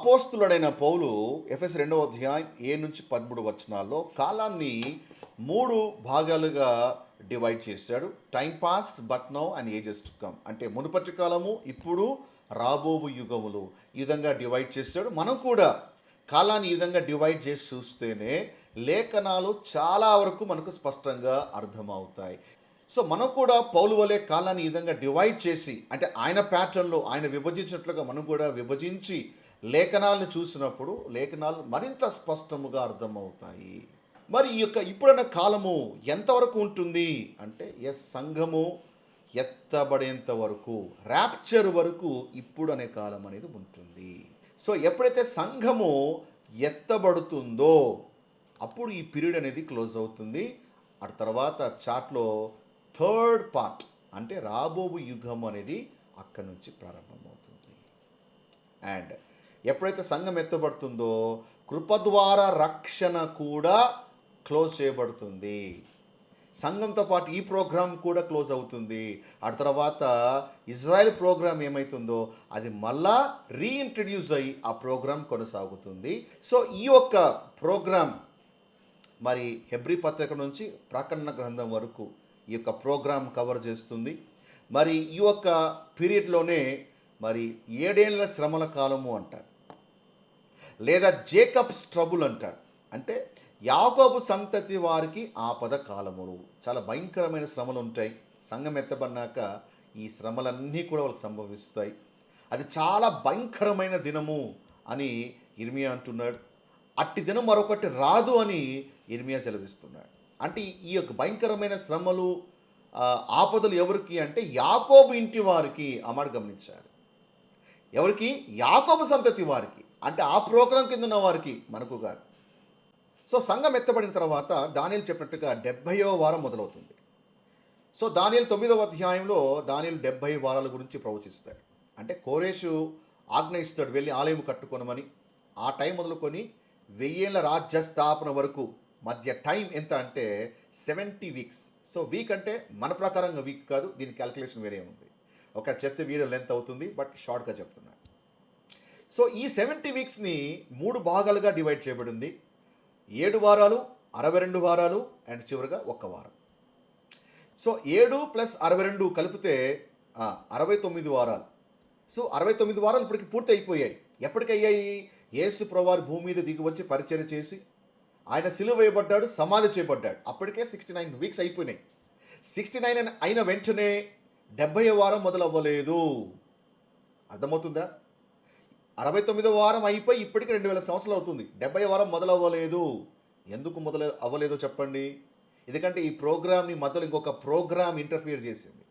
అపోస్తులుడైన పౌలు ఎఫ్ఎస్ రెండవ అధ్యాయం ఏ నుంచి పదమూడు వచనాల్లో కాలాన్ని మూడు భాగాలుగా డివైడ్ చేశాడు. Time past but now and ages to come అంటే మునుపటి కాలము ఇప్పుడు రాబోవు యుగములు. ఈ విధంగా డివైడ్ చేశాడు. మనం కూడా కాలాన్ని ఈ విధంగా డివైడ్ చేసి చూస్తేనే లేఖనాలు చాలా వరకు మనకు స్పష్టంగా అర్థమవుతాయి. సో మనం కూడా పౌలు వలె కాలాన్ని ఈ విధంగా డివైడ్ చేసి అంటే ఆయన ప్యాటర్న్లో ఆయన విభజించినట్లుగా మనం కూడా విభజించి లేఖనాలను చూసినప్పుడు లేఖనాలు మరింత స్పష్టముగా అర్థమవుతాయి. మరి ఈ యొక్క ఇప్పుడున్న కాలము ఎంతవరకు ఉంటుంది? అంటే ఎస్ సంఘము ఎత్తబడేంత వరకు ర్యాప్చర్ వరకు ఇప్పుడు అనే కాలం అనేది ఉంటుంది. సో ఎప్పుడైతే సంఘము ఎత్తబడుతుందో అప్పుడు ఈ పీరియడ్ అనేది క్లోజ్ అవుతుంది. ఆ తర్వాత చాట్లో థర్డ్ పార్ట్ అంటే రాబోవు యుగం అనేది అక్కడి నుంచి ప్రారంభమవుతుంది. అండ్ ఎప్పుడైతే సంఘం ఎత్తబడుతుందో కృప ద్వారా రక్షణ కూడా క్లోజ్ చేయబడుతుంది. సంఘంతో పాటు ఈ ప్రోగ్రామ్ కూడా క్లోజ్ అవుతుంది. ఆ తర్వాత ఇజ్రాయెల్ ప్రోగ్రామ్ ఏమవుతుందో అది మళ్ళా రీఇంట్రడ్యూస్ అయ్యి ఆ ప్రోగ్రామ్ కొనసాగుతుంది. సో ఈ యొక్క ప్రోగ్రామ్ మరి హెబ్రి పత్రిక నుంచి ప్రకటన గ్రంథం వరకు ఈ యొక్క ప్రోగ్రాం కవర్ చేస్తుంది. మరి ఈ యొక్క పీరియడ్లోనే మరి ఏడేళ్ళ శ్రమల కాలము అంటారు. లేదా జేకబ్స్ ట్రబుల్ అంటారు. అంటే యాకోబు సంతతి వారికి ఆపద కాలములు చాలా భయంకరమైన శ్రమలు ఉంటాయి. సంఘం ఎత్తబడినాక ఈ శ్రమలన్నీ కూడా వాళ్ళకి సంభవిస్తాయి. అది చాలా భయంకరమైన దినము అని ఇర్మియా అంటున్నాడు. అట్టి దినం మరొకటి రాదు అని ఇర్మియా సెలవిస్తున్నాడు. అంటే ఈ యొక్క భయంకరమైన శ్రమలు ఆపదలు ఎవరికి అంటే యాకోబు ఇంటి వారికి అమ్మాడు గమనించారు ఎవరికి? యాకోబు సంతతి వారికి. అంటే ఆ ప్రోగ్రాం కింద ఉన్న వారికి మనకు కాదు. సో సంఘం ఎత్తబడిన తర్వాత దానిలు చెప్పినట్టుగా డెబ్భైవ వారం మొదలవుతుంది. సో దానిలు తొమ్మిదవ అధ్యాయంలో దానిలు డెబ్భై వారాల గురించి ప్రవచిస్తాడు. అంటే కోరేషు ఆజ్ఞ వెళ్ళి ఆలయం కట్టుకోనమని. ఆ టైం మొదలుకొని వెయ్యేళ్ళ రాజ్య స్థాపన వరకు మధ్య టైం ఎంత అంటే సెవెంటీ వీక్స్. సో వీక్ అంటే మన ప్రకారంగా వీక్ కాదు దీని క్యాలిక్యులేషన్ వేరే ఉంది. ఒక చెప్తే వీడియో లెంత్ అవుతుంది బట్ షార్ట్గా చెప్తున్నాను సో ఈ సెవెంటీ వీక్స్ని మూడు భాగాలుగా డివైడ్ చేయబడింది. ఏడు వారాలు అరవై రెండు వారాలు అండ్ చివరిగా ఒక్క వారం. సో ఏడు ప్లస్ అరవై రెండు కలిపితే అరవై తొమ్మిది వారాలు. సో అరవై తొమ్మిది వారాలు ఇప్పటికి పూర్తి అయిపోయాయి. ఎప్పటికయ్యాయి యేసు ప్రవారు భూమి మీద దిగి వచ్చి పరిచయం చేసి ఆయన సిలువ వేయబడ్డాడు సమాధి చేయబడ్డాడు. అప్పటికే సిక్స్టీ నైన్ వీక్స్ అయిపోయినాయి. సిక్స్టీ నైన్ అయిన వెంటనే డెబ్బై వారం మొదలవ్వలేదు. అర్థమవుతుందా? అరవై తొమ్మిదో వారం అయిపోయి ఇప్పటికి రెండు వేల సంవత్సరాలు అవుతుంది. డెబ్బై వారం మొదలవ్వలేదు. ఎందుకు మొదలు అవ్వలేదో చెప్పండి? ఎందుకంటే ఈ ప్రోగ్రామ్ని మధ్యలో ఇంకొక ప్రోగ్రామ్ ఇంటర్ఫియర్ చేసింది.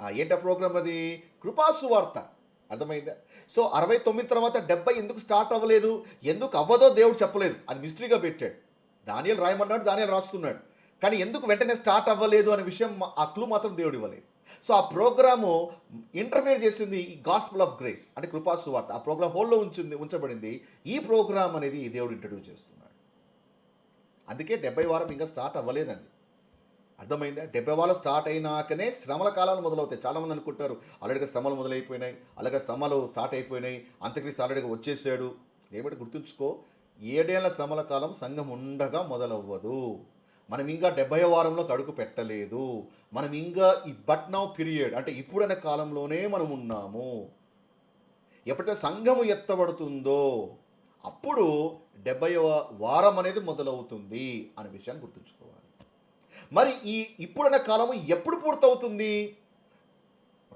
ఆ, ప్రోగ్రామ్ అది? కృపాసు వార్త అర్థమైందా? సో అరవై తొమ్మిది తర్వాత డెబ్బై ఎందుకు స్టార్ట్ అవ్వలేదు? ఎందుకు అవ్వదో దేవుడు చెప్పలేదు. అది మిస్టరీగా పెట్టాడు. దానియలు రాయమన్నాడు దానియలు రాస్తున్నాడు. కానీ ఎందుకు వెంటనే స్టార్ట్ అవ్వలేదు అనే విషయం ఆ క్లూ మాత్రం దేవుడు ఇవ్వలేదు. సో ఆ ప్రోగ్రాము ఇంటర్ఫియర్ చేసింది ఈ గాస్పుల్ ఆఫ్ గ్రేస్ అంటే కృపాసువార్త ఆ ప్రోగ్రామ్ హోల్లో ఉంచింది ఉంచబడింది. ఈ ప్రోగ్రామ్ అనేది దేవుడు ఇంట్రడ్యూస్ చేస్తున్నాడు. అందుకే డెబ్బై వారం ఇంకా స్టార్ట్ అవ్వలేదండి. అర్థమైందా? డెబ్బై వారాలు స్టార్ట్ అయినాకనే శ్రమల కాలాలు మొదలవుతాయి. చాలామంది అనుకుంటారు ఆల్రెడీగా శ్రమలు మొదలైపోయినాయి అలాగే శ్రమలు స్టార్ట్ అయిపోయినాయి అంత్యక్రీస్తు ఆల్రెడీగా వచ్చేసాడు. ఏమిటి గుర్తుంచుకో? ఏడేళ్ళ శ్రమల కాలం సంఘం ఉండగా మొదలవ్వదు. మనం ఇంకా డెబ్బై వారంలో అడుగు పెట్టలేదు. మనం ఇంకా ఈ బట్ నౌ పీరియడ్ అంటే ఇప్పుడనే కాలంలోనే మనం ఉన్నాము. ఎప్పుడైతే సంఘము ఎత్తబడుతుందో అప్పుడు డెబ్బై వారం అనేది మొదలవుతుంది అనే విషయాన్ని గుర్తుంచుకోవాలి. మరి ఈ ఇప్పుడైన కాలము ఎప్పుడు పూర్తవుతుంది?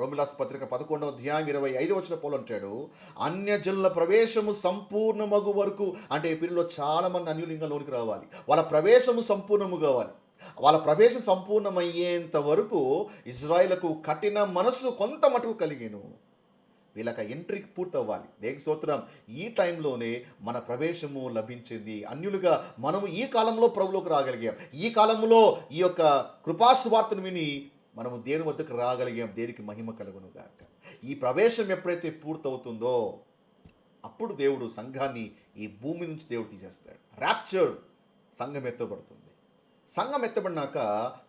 రోమిలాస్ పత్రిక పదకొండవ అధ్యాయం ఇరవై ఐదు వచ్చిన పోలంటాడు అన్య అన్యజనుల ప్రవేశము సంపూర్ణ మగు వరకు అంటే ఈ పీరియడ్లో చాలామంది అన్యులింగంలోనికి రావాలి. వాళ్ళ ప్రవేశము సంపూర్ణము కావాలి. వాళ్ళ ప్రవేశం సంపూర్ణమయ్యేంత వరకు ఇజ్రాయిలకు కఠిన మనస్సు కొంత మటుకు కలిగేను. వీళ్ళకి ఎంట్రీ పూర్తవ్వాలి. దేనికి సూత్రం ఈ టైంలోనే మన ప్రవేశము లభించింది. అన్యులుగా మనము ఈ కాలంలో ప్రభులోకి రాగలిగాం. ఈ కాలంలో ఈ యొక్క కృపాసువార్తను విని మనము దేని వద్దకు రాగలిగాం దేనికి మహిమ కలుగును గాక. ఈ ప్రవేశం ఎప్పుడైతే పూర్తవుతుందో అప్పుడు దేవుడు సంఘాన్ని ఈ భూమి నుంచి దేవుడు తీసేస్తాడు. ర్యాప్చర్ సంఘం ఎత్తబడుతుంది. సంఘం ఎత్తబడినాక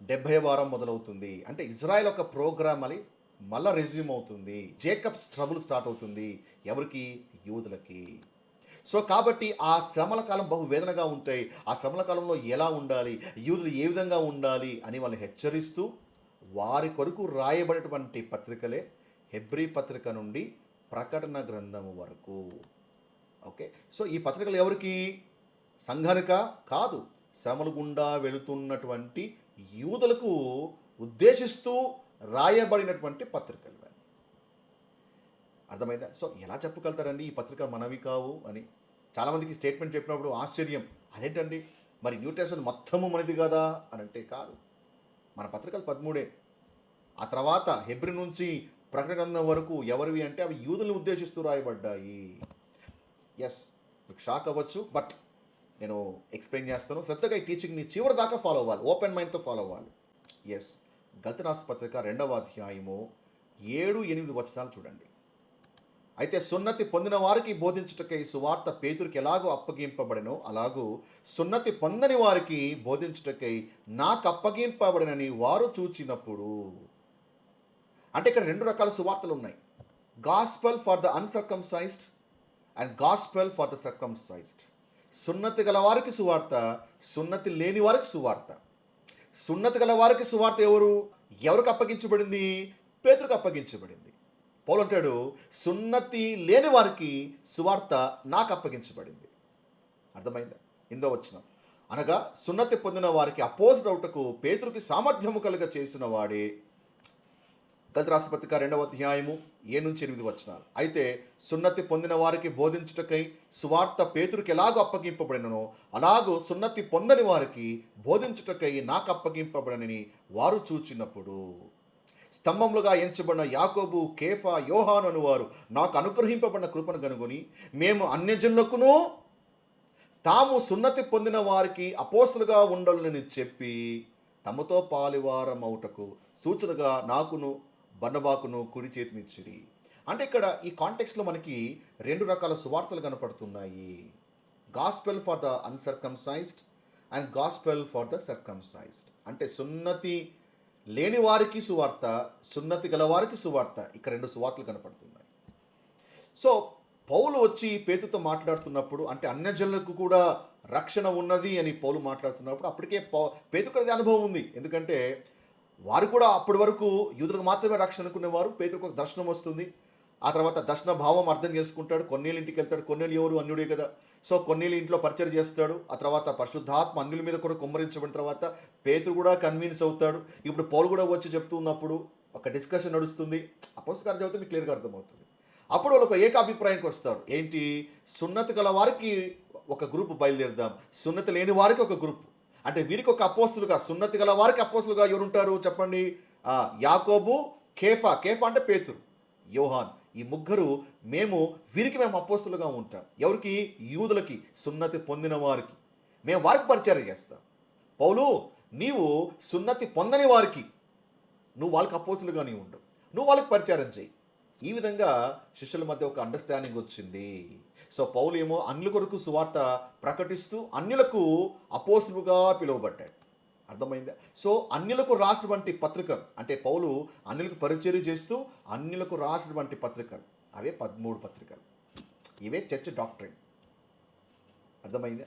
డెబ్భై వారం మొదలవుతుంది. అంటే ఇజ్రాయెల్ ఒక ప్రోగ్రామ్ అని మళ్ళా రెజ్యూమ్ అవుతుంది. జేకబ్స్ ట్రబుల్ స్టార్ట్ అవుతుంది ఎవరికి? యూదులకి. సో కాబట్టి ఆ శ్రమల కాలం బహు వేదనగా ఉంటాయి. ఆ శ్రమల కాలంలో ఎలా ఉండాలి? యూదులు ఏ విధంగా ఉండాలి అని వాళ్ళు హెచ్చరిస్తూ వారి కొరకు రాయబడినటువంటి పత్రికలే హెబ్రీ పత్రిక నుండి ప్రకటన గ్రంథము వరకు. ఓకే? సో ఈ పత్రికలు ఎవరికి? సంఘానిక? కాదు. శ్రమలు గుండా వెళుతున్నటువంటి యూదులకు ఉద్దేశిస్తూ రాయబడినటువంటి పత్రికలు అర్థమైందా? సో ఎలా చెప్పగలుగుతారండి ఈ పత్రిక మనవి కావు అని? చాలామందికి స్టేట్మెంట్ చెప్పినప్పుడు ఆశ్చర్యం. అదేంటండి? మరి న్యూ టెస్ట్మెంట్ మొత్తము మనది కదా అని అంటే కాదు. మన పత్రికలు పదమూడే. ఆ తర్వాత హెబ్రి నుంచి ప్రకటన వరకు ఎవరివి అంటే అవి యూదులను ఉద్దేశిస్తూ రాయబడ్డాయి. ఎస్ మీకు షాక్ అవ్వచ్చు బట్ నేను ఎక్స్ప్లెయిన్ చేస్తాను. శ్రద్ధగా ఈ టీచింగ్ని చివరి దాకా ఫాలో అవ్వాలి ఓపెన్ మైండ్తో ఫాలో అవ్వాలి. ఎస్ గల్తనాస్ పత్రిక రెండవ అధ్యాయము ఏడు ఎనిమిది వచనాలు చూడండి. అయితే సున్నతి పొందిన వారికి బోధించుటకై సువార్త పేతురికి ఎలాగో అప్పగింపబడనో? అలాగూ సున్నతి పొందని వారికి బోధించుటకై నాకు అప్పగింపబడినని వారు చూచినప్పుడు అంటే ఇక్కడ రెండు రకాల సువార్తలు ఉన్నాయి. Gospel for the uncircumcised and gospel for the circumcised సున్నతి గల వారికి సువార్త సున్నతి లేని వారికి సువార్త. సున్నతి గల వారికి సువార్త ఎవరు? ఎవరికి అప్పగించబడింది? పేతురికి అప్పగించబడింది. పౌలు సున్నతి లేని వారికి సువార్త నాకు అప్పగించబడింది. అర్థమైందా? ఇందో వచ్చిన అనగా సున్నతి పొందిన వారికి అపోజిట్ అవుటకు పేతురికి సామర్థ్యము కలుగ చేసిన వాడే. దళిత రాష్ట్రపతిక రెండవ అధ్యాయము ఏ నుంచి ఎనిమిది వచనాలు. అయితే సున్నతి పొందిన వారికి బోధించుటకై సువార్త పేతురికి ఎలాగో అప్పగింపబడిననో అలాగూ సున్నతి పొందని వారికి బోధించుటకై నాకు అప్పగింపబడనని వారు చూచినప్పుడు స్తంభములుగా ఎంచబడిన యాకోబు కేఫా యోహాను అనువారు. నాకు అనుగ్రహింపబడిన కృపను కనుగొని మేము అన్యజనులకును తాము సున్నతి పొందిన వారికి అపోస్తులుగా ఉండాలని చెప్పి తమతో పాలివారమవుటకు సూచనగా నాకును బన్నబాకును కుడి చేతినిచ్చిరి. అంటే ఇక్కడ ఈ కాంటెక్స్లో మనకి రెండు రకాల సువార్తలు కనపడుతున్నాయి. Gospel for the uncircumcised and gospel for the circumcised. అంటే సున్నతి లేని వారికి సువార్త సున్నతి గలవారికి సువార్త. ఇక్కడ రెండు సువార్తలు కనపడుతున్నాయి. సో పౌలు వచ్చి పేతుతో మాట్లాడుతున్నప్పుడు అంటే అన్యజనులకు కూడా రక్షణ ఉన్నది అని పౌలు మాట్లాడుతున్నప్పుడు అప్పటికే పౌ పేతుకు అనుభవం ఉంది. ఎందుకంటే వారు కూడా అప్పటి వరకు యూదులకు మాత్రమే రక్షణ అనుకునేవారు పేతుకు ఒక దర్శనం వస్తుంది. ఆ తర్వాత దర్శన భావం అర్థం చేసుకుంటాడు. కొన్నేళ్ళ ఇంటికి వెళ్తాడు. కొన్నేళ్ళు ఎవరు? అన్యుడే కదా. సో కొన్నేళ్ళు ఇంట్లో పరిచయం చేస్తాడు. ఆ తర్వాత పరిశుద్ధాత్మ అన్యుల మీద కూడా కుమ్మరించబడిన తర్వాత పేతురు కూడా కన్విన్స్ అవుతాడు. ఇప్పుడు పౌలు కూడా వచ్చి చెప్తున్నప్పుడు ఒక డిస్కషన్ నడుస్తుంది. అపోస్కారం చదివితే మీకు క్లియర్గా అర్థమవుతుంది. అప్పుడు వాళ్ళు ఒక ఏకాభిప్రాయానికి వస్తారు. ఏంటి? సున్నతి గల వారికి ఒక గ్రూప్ బయలుదేరుదాం. సున్నతి లేని వారికి ఒక గ్రూప్. అంటే వీరికి ఒక అపోస్తులుగా సున్నతి గల వారికి అపోస్తులుగా ఎవరుంటారు చెప్పండి? యాకోబు కేఫా. కేఫా అంటే పేతురు. యోహాన్. ఈ ముగ్గురు మేము వీరికి మేము అపోస్తులుగా ఉంటాం. ఎవరికి? యూదులకి సున్నతి పొందిన వారికి. మేము వారికి పరిచయం చేస్తాం. పౌలు నీవు సున్నతి పొందని వారికి. నువ్వు వాళ్ళకి అపోసులుగానే నీవు నువ్వు వాళ్ళకి పరిచారం చేయి. ఈ విధంగా శిష్యుల మధ్య ఒక అండర్స్టాండింగ్ వచ్చింది. సో పౌలు ఏమో అన్యుల కొరకు సువార్త ప్రకటిస్తూ అన్యులకు అపోసులుగా పిలువబడ్డాడు. అర్థమైందా? సో అన్యులకు రాసినటువంటి పత్రికలు అంటే పౌలు అన్యులకు పరిచర్య చేస్తూ అన్యులకు రాసినటువంటి పత్రికలు అవే పదమూడు పత్రికలు. ఇవే చర్చ్ డాక్టరీన్. అర్థమైందా?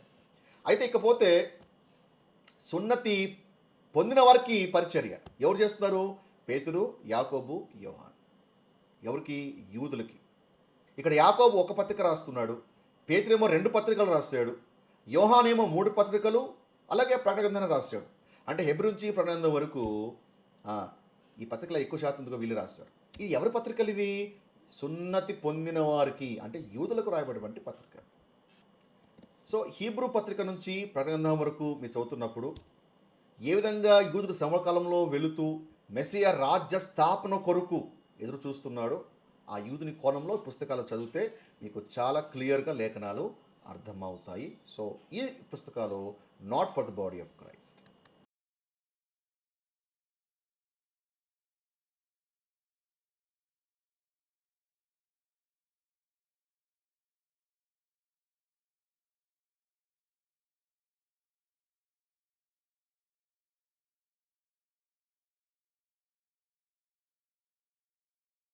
అయితే ఇకపోతే సున్నతి పొందిన వారికి పరిచర్య. ఎవరు చేస్తున్నారు? పేతురు యాకోబు యోహాన్. ఎవరికి? యూదులకి. ఇక్కడ యాకోబు ఒక పత్రిక రాస్తున్నాడు పేతురేమో రెండు పత్రికలు రాస్తాడు యోహాన్ ఏమో మూడు పత్రికలు అలాగే ప్రకటన రాశాడు అంటే హెబ్రుంచి నుంచి వరకు ఈ పత్రికలో ఎక్కువ శాతం ఎందుకో వీళ్ళు రాస్తారు. ఇది ఎవరి పత్రికలు ఇది? సున్నతి పొందిన వారికి అంటే యూదులకు రాయబడినటువంటి పత్రిక. సో హీబ్రూ పత్రిక నుంచి ప్రకటన వరకు మీరు చదువుతున్నప్పుడు ఏ విధంగా యూదుడు సమకాలంలో వెళుతూ మెస్సియా రాజ్య స్థాపన కొరకు ఎదురు చూస్తున్నాడో ఆ యూదుని కోణంలో పుస్తకాలు చదివితే మీకు చాలా క్లియర్గా లేఖనాలు అర్థమవుతాయి. సో ఈ పుస్తకాలు not for the body of Christ